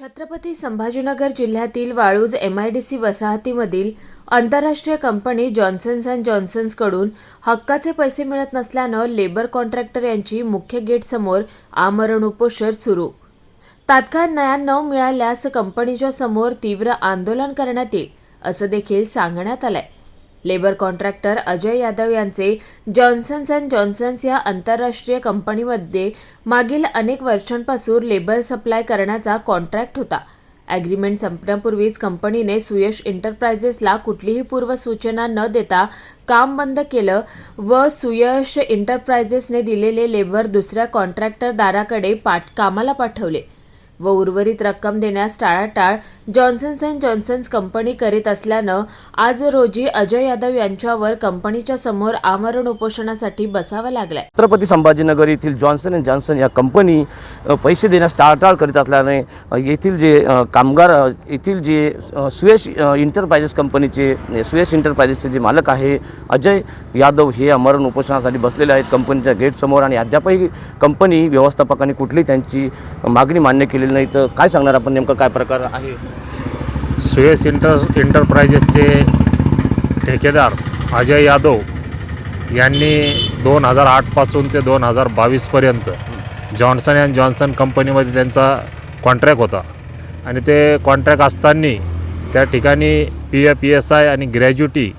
छत्रपती संभाजीनगर जिल्ह्यातील Waluj M I D C वसाहतीमधील आंतरराष्ट्रीय कंपनी जॉन्सन्स अँड जॉन्सन्सकडून हक्काचे पैसे मिळत नसल्यानं लेबर कॉन्ट्रॅक्टर यांची मुख्य गेटसमोर आमरण उपोषण सुरू. तात्काळ न्याय न मिळाल्यास कंपनीच्या समोर तीव्र आंदोलन करण्यात येईल असं देखील सांगण्यात आलंय. लेबर कॉन्ट्रॅक्टर अजय यादव यांचे जॉन्सन्स अँड जॉन्सन्स या आंतरराष्ट्रीय कंपनीमध्ये मागील अनेक वर्षांपासून लेबर सप्लाय करण्याचा कॉन्ट्रॅक्ट होता. ॲग्रीमेंट संपण्यापूर्वीच कंपनीने सुयश एंटरप्राइजेसला कुठलीही पूर्वसूचना न देता काम बंद केलं व सुयश एंटरप्राइजेसने दिलेले लेबर दुसऱ्या कॉन्ट्रॅक्टरदाराकडे पाठ कामाला पाठवले. व उर्वरित रक्कम देण्यास टाळाटाळ जॉन्सन्स अँड जॉन्सन्स कंपनी करीत असल्यानं आज रोजी अजय यादव यांच्यावर कंपनीच्या समोर आमरण उपोषणासाठी बसावं लागलंय. छत्रपती संभाजीनगर येथील जॉन्सन अँड जॉन्सन या कंपनी पैसे देण्यास टाळटाळ करीत असल्याने येथील जे कामगार येथील जे सुयश इंटरप्रायजेस कंपनीचे सुयश इंटरप्राइजेसचे जे मालक आहे अजय यादव हे आमरण उपोषणासाठी बसलेले आहेत. कंपनीच्या गेटसमोर आणि अद्यापही कंपनी व्यवस्थापकांनी कुठली त्यांची मागणी मान्य केली केलेली नाही. तर काय सांगणार आपण? नेमकं काय प्रकार आहे? सुयस इंटर एंटरप्राइजेसचे ठेकेदार अजय यादव यांनी दोन हजार आठपासून ते दोन हजार बावीसपर्यंत जॉन्सन अँड जॉन्सन कंपनीमध्ये त्यांचा कॉन्ट्रॅक्ट होता. आणि ते कॉन्ट्रॅक्ट असताना त्या ठिकाणी P F P S I आणि ग्रॅज्युटी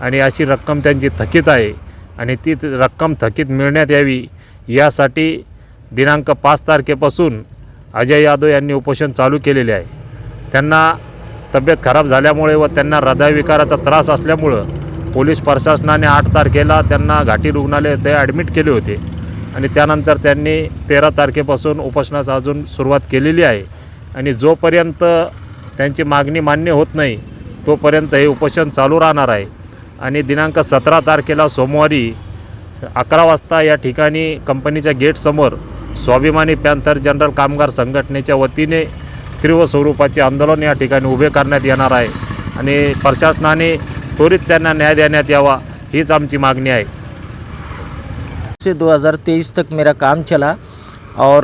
आणि अशी रक्कम त्यांची थकीत आहे आणि ती रक्कम थकीत मिळण्यात यावी यासाठी दिनांक पाच तारखेपासून अजय यादव यांनी उपोषण चालू केलेले आहे. त्यांना तब्येत खराब झाल्यामुळे व त्यांना हृदयविकाराचा त्रास असल्यामुळं पोलीस प्रशासनाने आठ तारखेला त्यांना घाटी रुग्णालयात ते ॲडमिट केले होते आणि त्यानंतर त्यांनी तेरा तारखेपासून उपोषणास अजून सुरुवात केलेली आहे. आणि जोपर्यंत त्यांची मागणी मान्य होत नाही तोपर्यंत हे उपोषण चालू राहणार आहे. आणि दिनांक सतरा तारखेला सोमवारी अकरा वाजता या ठिकाणी कंपनीच्या गेटसमोर स्वाभिमानी पॅन्थर जनरल कामगार संघटनेच्या वतीने तीव्र स्वरूपाचे आंदोलन या ठिकाणी उभे करण्यात येणार आहे. आणि प्रशासनाने त्वरित त्यांना न्याय देण्यात यावा हीच आमची मागणी आहे. से 2023 तक मेरा काम चला. और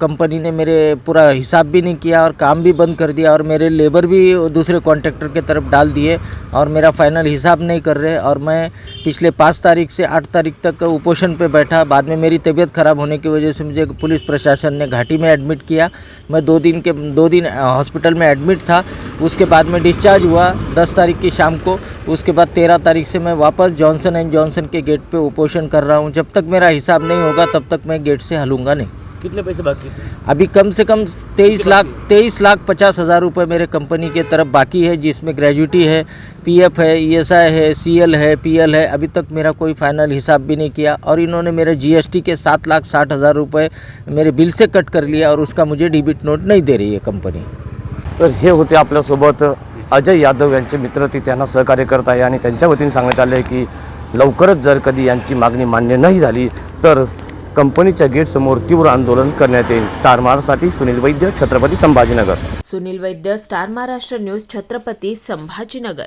कंपनी ने मेरे पूरा हिसाब भी नहीं किया और काम भी बंद कर दिया और मेरे लेबर भी दूसरे कॉन्ट्रैक्टर के तरफ़ डाल दिए और मेरा फाइनल हिसाब नहीं कर रहे और मैं पिछले पाँच तारीख से आठ तारीख तक उपोषण पे बैठा। बाद में मेरी तबीयत ख़राब होने की वजह से मुझे पुलिस प्रशासन ने घाटी में एडमिट किया। मैं दो दिन के, दो दिन हॉस्पिटल में एडमिट था। उसके बाद में डिस्चार्ज हुआ दस तारीख की शाम को। उसके बाद तेरह तारीख से मैं वापस जॉनसन एंड जॉनसन के गेट पर उपोषण कर रहा हूँ। जब तक मेरा हिसाब नहीं होगा तब तक मैं गेट से हलूँगा नहीं। कितने पैसे बाकी अभी कम से कम तेईस लाख तेईस लाख पचास हज़ार रुपये मेरे कंपनी के तरफ़ बाकी है जिसमें ग्रेजुटी है पीएफ है ईएसआई है सीएल है पीएल है। अभी तक मेरा कोई फाइनल हिसाब भी नहीं किया और इन्होंने मेरे जीएसटी के सात लाख साठ हज़ार रुपये मेरे बिल से कट कर लिया और उसका मुझे डिबिट नोट नहीं दे रही है कंपनी तर हे होते आपल्यासोबत अजय यादव यांचे मित्र ती त्यांना सहकार्य करत आहे आणि त्यांच्या वतीने सांगण्यात आलं आहे की लवकरच जर कधी यांची मागणी मान्य नाही झाली तर कंपनीच्या गेटसमोर तीव्र आंदोलन करण्यात येईल. स्टार महाराष्ट्रासाठी Sunil Vaidya Chhatrapati Sambhajinagar. Sunil Vaidya star Maharashtra news Chhatrapati Sambhajinagar.